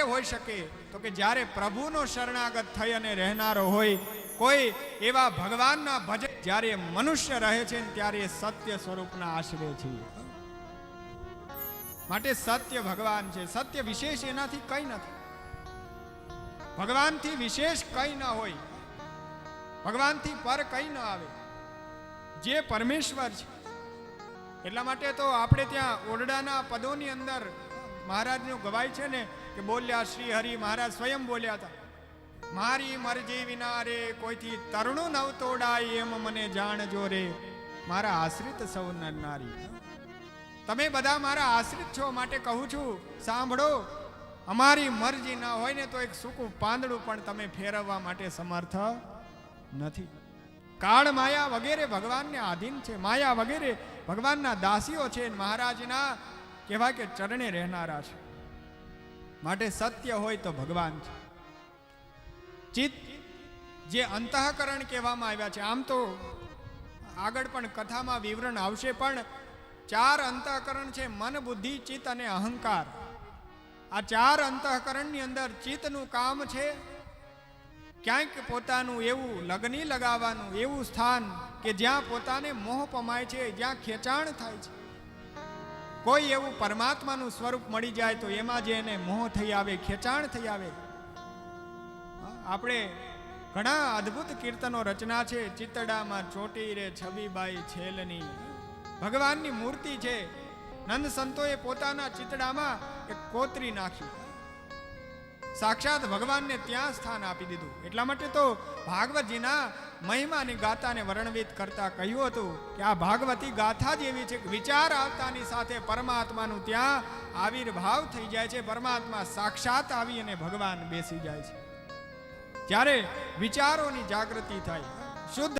ક્યારે હોઈ શકે, તો કે જ્યારે પ્રભુનો શરણાગત થઈ અને રહેનારો હોય, કોઈ એવા ભગવાનના ભજન જ્યારે મનુષ્ય રહે છે ત્યારે સત્ય સ્વરૂપના આશરે છે. માટે સત્ય ભગવાન છે. સત્ય વિશેષ એનાથી કંઈ નથી. ભગવાનથી વિશેષ કંઈ ન હોય. ભગવાનથી પર કંઈ ન આવે. જે પરમેશ્વર છે. એટલા માટે તો આપણે ત્યાં ઓરડાના પદોની અંદર મહારાજનું ગવાય છે ને કે બોલ્યા શ્રી હરિ મહારાજ સ્વયં બોલ્યા હતા. મારી મરજી વિના રે, કોઈથી તરુણું નવ તોડાય એમ મને જાણજો રે. મારા આશ્રિત સૌ નરનારી તમે બધા મારા આશ્રિત છો માટે કહું છું, સાંભળો. અમારી મરજી ના હોય ને તો એક સૂકું પાંદડું પણ તમે ફેરવવા માટે સમર્થ નથી. કાળ માયા વગેરે ભગવાનને આધીન છે. માયા વગેરે ભગવાનના દાસીઓ છે મહારાજના કહેવાય કે ચરણે રહેનારા છે. માટે સત્ય હોય તો ભગવાન છે. ચિત્ત જે અંતઃકરણ કહેવામાં આવ્યા છે, આમ તો આગળ પણ કથામાં વિવરણ આવશે, પણ ચાર અંતઃકરણ છે, મન, બુદ્ધિ, ચિત્ત અને અહંકાર. આ ચાર અંતઃકરણની અંદર ચિત્તનું કામ છે ક્યાંક પોતાનું એવું લગ્ની લગાવવાનું, એવું સ્થાન કે જ્યાં પોતાને મોહ પમાય છે, જ્યાં ખેંચાણ થાય છે. કોઈ એવું પરમાત્માનું સ્વરૂપ મળી જાય તો એમાં જે એને મોહ થઈ આવે, ખેંચાણ થઈ આવે. આપણે ઘણા અદ્ભુત કીર્તનો રચના છે. ચિતડામાં ચોટી રે છબીબાઈ છેલની. ભગવાનની મૂર્તિ છે. નંદ સંતોએ પોતાના ચિતડામાં એક કોતરી નાખી સાક્ષાત ભગવાનને ત્યાં સ્થાન આપી દીધું. એટલા માટે તો ભાગવતજીના મહિમાની ગાથાને વર્ણવિત કરતા કહ્યું હતું કે આ ભાગવતી ગાથા જ એવી છે વિચાર આવતાની સાથે પરમાત્માનું ત્યાં આવિર્ભાવ થઈ જાય છે, પરમાત્મા સાક્ષાત આવી અને ભગવાન બેસી જાય છે. જ્યારે વિચારોની જાગૃતિ થાય, શુદ્ધ